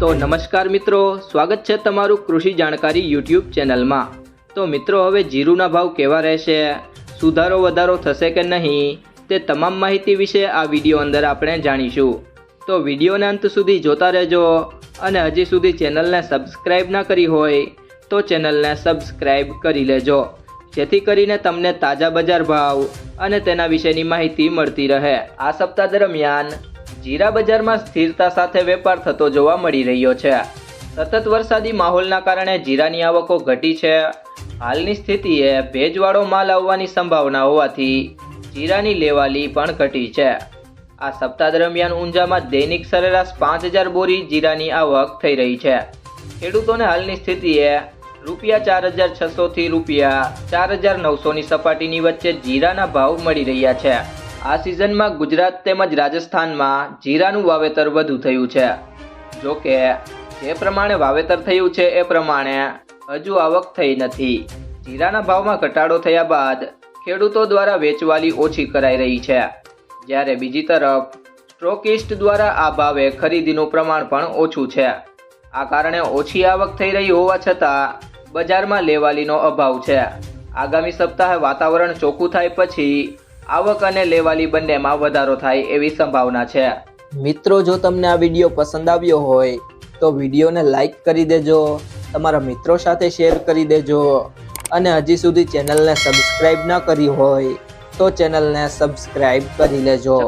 તો નમસ્કાર મિત્રો, સ્વાગત છે તમારું કૃષિ જાણકારી યુટ્યુબ ચેનલમાં. તો મિત્રો, હવે જીરુના ભાવ કેવા રહેશે? સુધારો વધારો થશે કે નહીં? તે તમામ માહિતી વિશે આ વીડિયો અંદર આપણે જાણીશું. તો વિડીયોને અંત સુધી જોતા રહેજો અને હજી સુધી ચેનલને સબસ્ક્રાઈબ ના કરી હોય તો ચેનલને સબસ્ક્રાઈબ કરી લેજો. જેથી કરીને તમને તાજા બજાર ભાવ અને તેના વિશેની માહિતી મળતી રહે. આ સપ્તાહ દરમિયાન જીરા બજારમાં સ્થિરતા સાથે વેપાર થતો જોવા મળી રહ્યો છે. સતત વરસાદી માહોલના કારણે જીરાની આવકો ઘટી છે. હાલની સ્થિતિએ ભેજવાળો માલ આવવાની સંભાવના હોવાથી જીરાની લેવાલી પણ ઘટી છે. આ સપ્તાહ દરમિયાન ઊંઝામાં દૈનિક સરેરાશ પાંચ હજાર બોરી જીરાની આવક થઈ રહી છે. ખેડૂતોને હાલની સ્થિતિએ રૂપિયા ચાર હજાર છસોથી રૂપિયા ચાર હજાર નવસોની સપાટીની વચ્ચે જીરાના ભાવ મળી રહ્યા છે. આ સિઝનમાં ગુજરાત તેમજ રાજસ્થાનમાં જીરાનું વાવેતર વધુ થયું છે. જો કે જે પ્રમાણે વાવેતર થયું છે એ પ્રમાણે હજુ આવક થઈ નથી. જીરાના ભાવમાં ઘટાડો થયા બાદ ખેડૂતો દ્વારા વેચવાલી ઓછી કરાઈ રહી છે. જ્યારે બીજી તરફ સ્ટ્રોકિસ્ટ દ્વારા આ ભાવે ખરીદીનું પ્રમાણ પણ ઓછું છે. આ કારણે ઓછી આવક થઈ રહી હોવા છતાં બજારમાં લેવાલીનો અભાવ છે. આગામી સપ્તાહે વાતાવરણ ચોખ્ખું થાય પછી આવક અને લેવાલી બંનેમાં વધારો થાય એવી સંભાવના છે. મિત્રો જો તમને આ વીડિયો પસંદ આવ્યો હોય તો વિડીયોને લાઈક કરી દેજો તમારા મિત્રો સાથે શેર કરી દેજો અને હજી સુધી ચેનલને સબસ્ક્રાઇબ ના કરી હોય તો ચેનલને સબસ્ક્રાઇબ કરી લેજો.